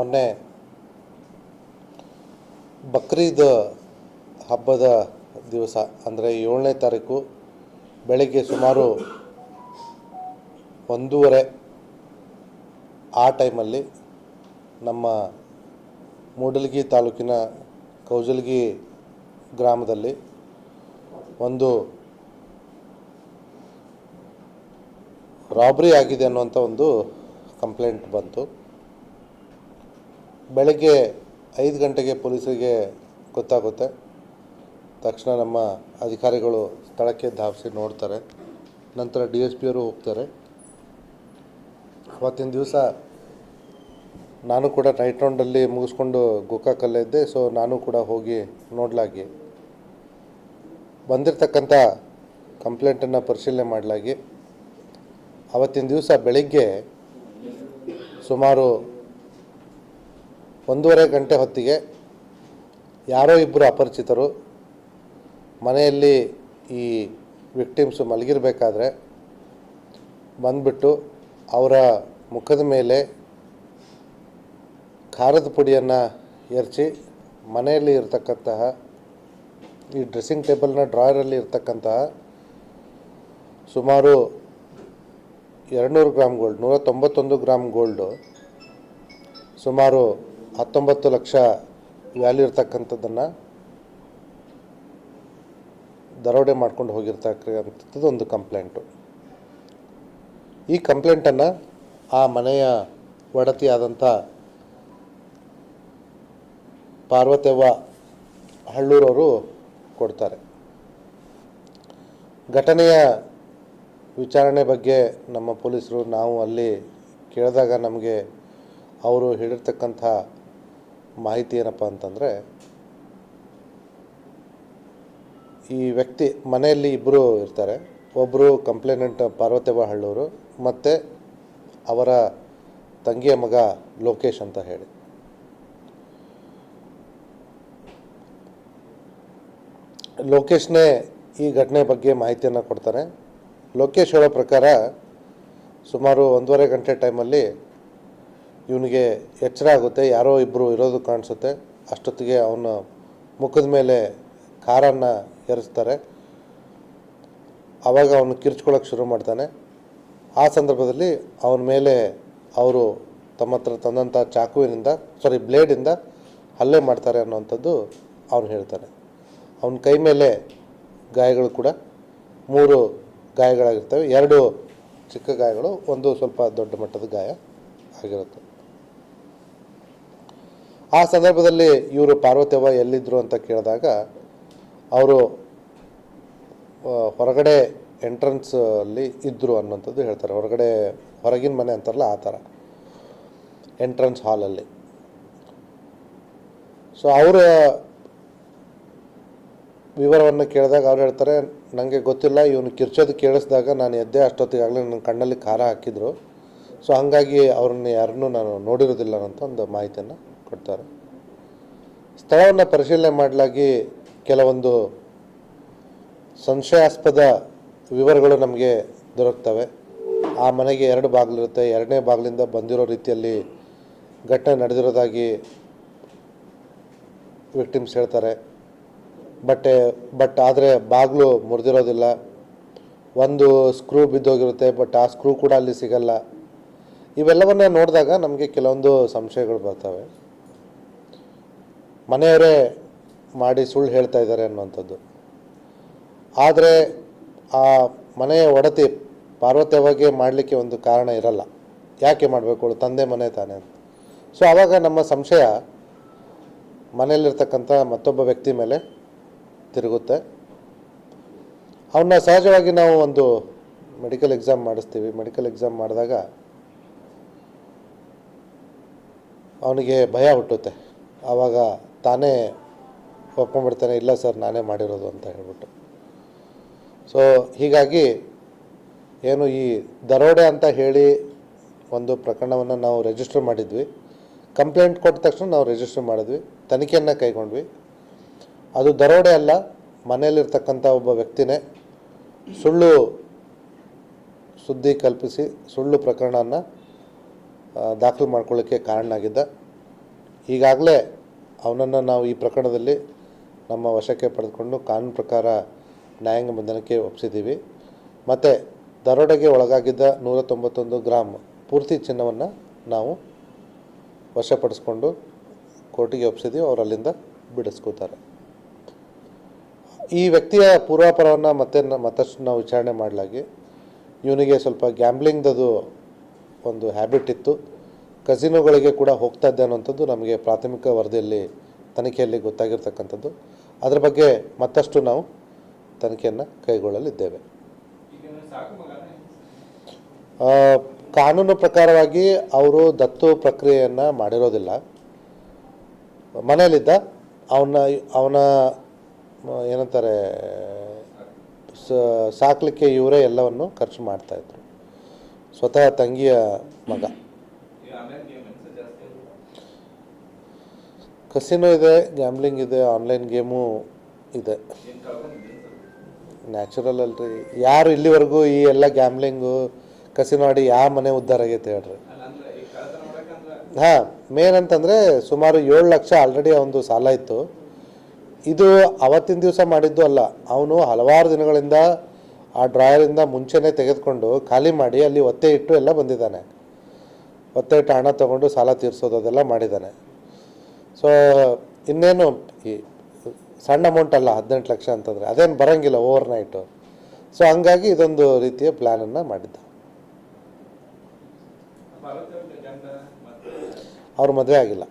ಮೊನ್ನೆ ಬಕ್ರೀದ್ ಹಬ್ಬದ ದಿವಸ, ಅಂದರೆ ಏಳನೇ ತಾರೀಕು ಬೆಳಗ್ಗೆ ಸುಮಾರು ಒಂದೂವರೆ ಆ ಟೈಮಲ್ಲಿ ನಮ್ಮ ಮೂಡಲಗಿ ತಾಲೂಕಿನ ಕೌಜಲಗಿ ಗ್ರಾಮದಲ್ಲಿ ಒಂದು ರಾಬ್ರಿ ಆಗಿದೆ ಅನ್ನುವಂಥ ಒಂದು ಕಂಪ್ಲೇಂಟ್ ಬಂತು. ಬೆಳಗ್ಗೆ ಐದು ಗಂಟೆಗೆ ಪೊಲೀಸರಿಗೆ ಗೊತ್ತಾಗುತ್ತೆ. ತಕ್ಷಣ ನಮ್ಮ ಅಧಿಕಾರಿಗಳು ಸ್ಥಳಕ್ಕೆ ಧಾವಿಸಿ ನೋಡ್ತಾರೆ. ನಂತರ ಡಿ ಎಸ್ ಪಿಯವರು ಹೋಗ್ತಾರೆ. ಅವತ್ತಿನ ದಿವಸ ನಾನು ಕೂಡ ನೈಟ್ ರೌಂಡಲ್ಲಿ ಮುಗಿಸ್ಕೊಂಡು ಗೋಕಾಕಲ್ಲೇ ಇದ್ದೆ ಸೊ ನಾನು ಕೂಡ ಹೋಗಿ ನೋಡಲಾಗಿ. ಬಂದಿರತಕ್ಕಂಥ ಕಂಪ್ಲೇಂಟನ್ನು ಪರಿಶೀಲನೆ ಮಾಡಲಾಗಿ. ಅವತ್ತಿನ ದಿವಸ ಬೆಳಿಗ್ಗೆ ಸುಮಾರು ಒಂದೂವರೆ ಗಂಟೆ ಹೊತ್ತಿಗೆ ಯಾರೋ ಇಬ್ಬರು ಅಪರಿಚಿತರು ಮನೆಯಲ್ಲಿ ಈ ವಿಕ್ಟಿಮ್ಸು ಮಲಗಿರಬೇಕಾದ್ರೆ ಬಂದ್ಬಿಟ್ಟು ಅವರ ಮುಖದ ಮೇಲೆ ಖಾರದ ಪುಡಿಯನ್ನು ಎರಚಿ ಮನೆಯಲ್ಲಿ ಇರತಕ್ಕಂತಹ ಈ ಡ್ರೆಸ್ಸಿಂಗ್ ಟೇಬಲ್ನ ಡ್ರಾಯರಲ್ಲಿ ಇರ್ತಕ್ಕಂತಹ ಸುಮಾರು ಎರಡುನೂರು ಗ್ರಾಮ್ ಗೋಲ್ಡ್ ನೂರ ತೊಂಬತ್ತೊಂದು ಗ್ರಾಮ್ ಗೋಲ್ಡು, ಸುಮಾರು ಹತ್ತೊಂಬತ್ತು ಲಕ್ಷ ವ್ಯಾಲ್ಯೂ ಇರ್ತಕ್ಕಂಥದ್ದನ್ನು ದರೋಡೆ ಮಾಡ್ಕೊಂಡು ಹೋಗಿರ್ತಕ್ಕಂಥದ್ದು ಒಂದು ಕಂಪ್ಲೇಂಟು. ಈ ಕಂಪ್ಲೇಂಟನ್ನು ಆ ಮನೆಯ ಒಡತಿಯಾದಂಥ ಪಾರ್ವತವ್ವ ಹಳ್ಳೂರವರು ಕೊಡ್ತಾರೆ. ಘಟನೆಯ ವಿಚಾರಣೆ ಬಗ್ಗೆ ನಮ್ಮ ಪೊಲೀಸರು ನಾವು ಅಲ್ಲಿ ಕೇಳಿದಾಗ ನಮಗೆ ಅವರು ಹೇಳಿರ್ತಕ್ಕಂಥ ಮಾಹಿತಿ ಏನಪ್ಪ ಅಂತಂದರೆ, ಈ ವ್ಯಕ್ತಿ ಮನೆಯಲ್ಲಿ ಇಬ್ಬರು ಇರ್ತಾರೆ. ಒಬ್ಬರು ಕಂಪ್ಲೇನೆಂಟ್ ಪಾರ್ವತೇವ ಹಳ್ಳೂರು ಮತ್ತು ಅವರ ತಂಗಿಯ ಮಗ ಲೋಕೇಶ್ ಅಂತ ಹೇಳಿ. ಲೋಕೇಶ್ನೇ ಈ ಘಟನೆ ಬಗ್ಗೆ ಮಾಹಿತಿಯನ್ನು ಕೊಡ್ತಾರೆ. ಲೋಕೇಶ್ ಹೇಳೋ ಪ್ರಕಾರ ಸುಮಾರು ಒಂದೂವರೆ ಗಂಟೆ ಟೈಮಲ್ಲಿ ಇವನಿಗೆ ಎಚ್ಚರ ಆಗುತ್ತೆ, ಯಾರೋ ಇಬ್ಬರು ಇರೋದು ಕಾಣಿಸುತ್ತೆ. ಅಷ್ಟೊತ್ತಿಗೆ ಅವನ ಮುಖದ ಮೇಲೆ ಕಾರನ್ನು ಎರಚ್ತಾರೆ. ಆವಾಗ ಅವನು ಕಿರ್ಚ್ಕೊಳ್ಳೋಕೆ ಶುರು ಮಾಡ್ತಾನೆ. ಆ ಸಂದರ್ಭದಲ್ಲಿ ಅವನ ಮೇಲೆ ಅವರು ತಮ್ಮ ಹತ್ರ ತಂದಂಥ ಚಾಕುವಿನಿಂದ ಸಾರಿ ಬ್ಲೇಡಿಂದ ಹಲ್ಲೆ ಮಾಡ್ತಾರೆ ಅನ್ನೋವಂಥದ್ದು ಅವನು ಹೇಳ್ತಾನೆ. ಅವನ ಕೈ ಮೇಲೆ ಗಾಯಗಳು ಕೂಡ, ಮೂರು ಗಾಯಗಳಾಗಿರ್ತವೆ. ಎರಡು ಚಿಕ್ಕ ಗಾಯಗಳು, ಒಂದು ಸ್ವಲ್ಪ ದೊಡ್ಡ ಮಟ್ಟದ ಗಾಯ ಆಗಿರುತ್ತೆ. ಆ ಸಂದರ್ಭದಲ್ಲಿ ಇವರು ಪಾರ್ವತವ್ವ ಎಲ್ಲಿದ್ದರು ಅಂತ ಕೇಳಿದಾಗ ಅವರು ಹೊರಗಡೆ ಎಂಟ್ರೆನ್ಸ್ ಅಲ್ಲಿ ಇದ್ದರು ಅನ್ನೋಂಥದ್ದು ಹೇಳ್ತಾರೆ. ಹೊರಗಡೆ, ಹೊರಗಿನ ಮನೆ ಅಂತಾರಲ್ಲ ಆ ಥರ ಎಂಟ್ರೆನ್ಸ್ ಹಾಲಲ್ಲಿ ಸೊ ಅವರ ವಿವರವನ್ನು ಕೇಳಿದಾಗ ಅವ್ರು ಹೇಳ್ತಾರೆ ನನಗೆ ಗೊತ್ತಿಲ್ಲ, ಇವನು ಕಿರ್ಚೋದು ಕೇಳಿಸಿದಾಗ ನಾನು ಎದ್ದೆ ಅಷ್ಟೊತ್ತಿಗಾಗಲೇ ನನ್ನ ಕಣ್ಣಲ್ಲಿ ಖಾರ ಹಾಕಿದರು. ಸೊ ಹಾಗಾಗಿ ಅವ್ರನ್ನ ಯಾರನ್ನೂ ನಾನು ನೋಡಿರೋದಿಲ್ಲ ಅಂತ ಒಂದು ಮಾಹಿತಿಯನ್ನು ಕೊಡ್ತಾರೆ. ಸ್ಥಳವನ್ನು ಪರಿಶೀಲನೆ ಮಾಡಲಾಗಿ ಕೆಲವೊಂದು ಸಂಶಯಾಸ್ಪದ ವಿವರಗಳು ನಮಗೆ ದೊರಕ್ತವೆ. ಆ ಮನೆಗೆ ಎರಡು ಬಾಗಿಲಿರುತ್ತೆ ಎರಡನೇ ಬಾಗಿಲಿಂದ ಬಂದಿರೋ ರೀತಿಯಲ್ಲಿ ಘಟನೆ ನಡೆದಿರೋದಾಗಿ ವಿಕ್ಟಿಮ್ಸ್ ಹೇಳ್ತಾರೆ. ಬಟ್ಟೆ ಬಟ್ ಆದರೆ ಬಾಗಿಲು ಮುರಿದಿರೋದಿಲ್ಲ. ಒಂದು ಸ್ಕ್ರೂ ಬಿದ್ದೋಗಿರುತ್ತೆ, ಬಟ್ ಆ ಸ್ಕ್ರೂ ಕೂಡ ಅಲ್ಲಿ ಸಿಗಲ್ಲ. ಇವೆಲ್ಲವನ್ನ ನೋಡಿದಾಗ ನಮಗೆ ಕೆಲವೊಂದು ಸಂಶಯಗಳು ಬರ್ತವೆ. ಮನೆಯವರೇ ಮಾಡಿ ಸುಳ್ಳು ಹೇಳ್ತಾ ಇದ್ದಾರೆ ಅನ್ನುವಂಥದ್ದು. ಆದರೆ ಆ ಮನೆಯ ಒಡತಿ ಪಾರ್ವತ್ಯವಾಗಿ ಮಾಡಲಿಕ್ಕೆ ಒಂದು ಕಾರಣ ಇರಲ್ಲ. ಯಾಕೆ ಮಾಡಬೇಕು? ಅವಳು ತಂದೆ ಮನೆ ತಾನೆ ಅಂತ. ಸೊ ಆವಾಗ ನಮ್ಮ ಸಂಶಯ ಮನೆಯಲ್ಲಿರ್ತಕ್ಕಂಥ ಮತ್ತೊಬ್ಬ ವ್ಯಕ್ತಿ ಮೇಲೆ ತಿರುಗುತ್ತೆ. ಅವನ್ನ ಸಹಜವಾಗಿ ನಾವು ಒಂದು ಮೆಡಿಕಲ್ ಎಕ್ಸಾಮ್ ಮಾಡಿಸ್ತೀವಿ. ಮೆಡಿಕಲ್ ಎಕ್ಸಾಮ್ ಮಾಡಿದಾಗ ಅವನಿಗೆ ಭಯ ಹುಟ್ಟುತ್ತೆ. ಆವಾಗ ತಾನೇ ಒಪ್ಕೊಂಡ್ಬಿಡ್ತಾನೆ, ಇಲ್ಲ ಸರ್, ನಾನೇ ಮಾಡಿರೋದು ಅಂತ ಹೇಳ್ಬಿಟ್ಟು. ಸೊ ಹೀಗಾಗಿ ಏನು ಈ ದರೋಡೆ ಅಂತ ಹೇಳಿ ಒಂದು ಪ್ರಕರಣವನ್ನು ನಾವು ರಿಜಿಸ್ಟರ್ ಮಾಡಿದ್ವಿ. ಕಂಪ್ಲೇಂಟ್ ಕೊಟ್ಟ ತಕ್ಷಣ ನಾವು ರಿಜಿಸ್ಟರ್ ಮಾಡಿದ್ವಿ, ತನಿಖೆಯನ್ನು ಕೈಗೊಂಡ್ವಿ. ಅದು ದರೋಡೆ ಅಲ್ಲ, ಮನೆಯಲ್ಲಿರ್ತಕ್ಕಂಥ ಒಬ್ಬ ವ್ಯಕ್ತಿನೇ ಸುಳ್ಳು ಸುದ್ದಿ ಕಲ್ಪಿಸಿ, ಸುಳ್ಳು ಪ್ರಕರಣವನ್ನು ದಾಖಲು ಮಾಡ್ಕೊಳ್ಳೋಕ್ಕೆ ಕಾರಣ ಆಗಿದ್ದ ಈಗಾಗಲೇ ಅವನನ್ನು ನಾವು ಈ ಪ್ರಕರಣದಲ್ಲಿ ನಮ್ಮ ವಶಕ್ಕೆ ಪಡೆದುಕೊಂಡು ಕಾನೂನು ಪ್ರಕಾರ ನ್ಯಾಯಾಂಗ ಬಂಧನಕ್ಕೆ ಒಪ್ಪಿಸಿದ್ದೀವಿ. ಮತ್ತು ದರೋಡೆಗೆ ಒಳಗಾಗಿದ್ದ ನೂರ ತೊಂಬತ್ತೊಂದು ಗ್ರಾಮ್ ಪೂರ್ತಿ ಚಿನ್ನವನ್ನು ನಾವು ವಶಪಡಿಸ್ಕೊಂಡು ಕೋರ್ಟಿಗೆ ಒಪ್ಪಿಸಿದ್ದೀವಿ. ಅವರು ಅಲ್ಲಿಂದ ಬಿಡಿಸ್ಕೋತಾರೆ. ಈ ವ್ಯಕ್ತಿಯ ಪೂರ್ವಾಪರವನ್ನು ಮತ್ತೆ ಮತ್ತಷ್ಟು ನಾವು ವಿಚಾರಣೆ ಮಾಡಲಾಗಿ ಇವನಿಗೆ ಸ್ವಲ್ಪ ಗ್ಯಾಂಬ್ಲಿಂಗ್ದದು ಒಂದು ಹ್ಯಾಬಿಟ್ ಇತ್ತು. ಕಸಿನೋಗಳಿಗೆ ಕೂಡ ಹೋಗ್ತಾ ಇದ್ದೆ ಅನ್ನೋಂಥದ್ದು ನಮಗೆ ಪ್ರಾಥಮಿಕ ವರದಿಯಲ್ಲಿ ತನಿಖೆಯಲ್ಲಿ ಗೊತ್ತಾಗಿರ್ತಕ್ಕಂಥದ್ದು. ಅದರ ಬಗ್ಗೆ ಮತ್ತಷ್ಟು ನಾವು ತನಿಖೆಯನ್ನು ಕೈಗೊಳ್ಳಲಿದ್ದೇವೆ. ಕಾನೂನು ಪ್ರಕಾರವಾಗಿ ಅವರು ದತ್ತು ಪ್ರಕ್ರಿಯೆಯನ್ನು ಮಾಡಿರೋದಿಲ್ಲ. ಮನೆಯಲ್ಲಿದ್ದ ಅವನ ಅವನ ಏನಂತಾರೆ ಸಾಕಲಿಕ್ಕೆ ಇವರೇ ಎಲ್ಲವನ್ನು ಖರ್ಚು ಮಾಡ್ತಾಯಿದ್ರು ಸ್ವತಃ ತಂಗಿಯ ಮಗ. ಕಸಿನೋ ಇದೆ ಗ್ಯಾಮ್ಲಿಂಗ್ ಇದೆ ಆನ್ಲೈನ್ ಗೇಮು ಇದೆ. ನ್ಯಾಚುರಲ್ ಅಲ್ರಿ. ಯಾರು ಇಲ್ಲಿವರೆಗೂ ಈ ಎಲ್ಲ ಗ್ಯಾಮ್ಲಿಂಗು ಕಸಿನೋ ಆಡಿ ಯಾವ ಮನೆ ಉದ್ಧಾರ ಆಗೈತೆ ಹೇಳ್ರಿ. ಹಾಂ ಮೇನ್ ಅಂತಂದರೆ ಸುಮಾರು ಏಳು ಲಕ್ಷ ಆಲ್ರೆಡಿ ಅವನದು ಸಾಲ ಇತ್ತು. ಇದು ಅವತ್ತಿನ ದಿವಸ ಮಾಡಿದ್ದು ಅಲ್ಲ, ಅವನು ಹಲವಾರು ದಿನಗಳಿಂದ ಆ ಡ್ರಾಯರಿಂದ ಮುಂಚೆನೇ ತೆಗೆದುಕೊಂಡು ಖಾಲಿ ಮಾಡಿ ಅಲ್ಲಿ ಒತ್ತೆ ಇಟ್ಟು ಎಲ್ಲ ಬಂದಿದ್ದಾನೆ. ಒತ್ತೆ ಇಟ್ಟು ಹಣ ತಗೊಂಡು ಸಾಲ ತೀರಿಸೋದು ಅದೆಲ್ಲ ಮಾಡಿದ್ದಾನೆ. ಸೊ ಇನ್ನೇನು ಈ ಸಣ್ಣ ಅಮೌಂಟ್ ಅಲ್ಲ ಹದಿನೆಂಟು ಲಕ್ಷ ಅಂತಂದರೆ ಅದೇನು ಬರೋಂಗಿಲ್ಲ ಓವರ್ ನೈಟು ಸೊ ಹಂಗಾಗಿ ಇದೊಂದು ರೀತಿಯ ಪ್ಲ್ಯಾನನ್ನು ಮಾಡಿದ್ದ. ಅವ್ರ ಮದುವೆ ಆಗಿಲ್ಲ.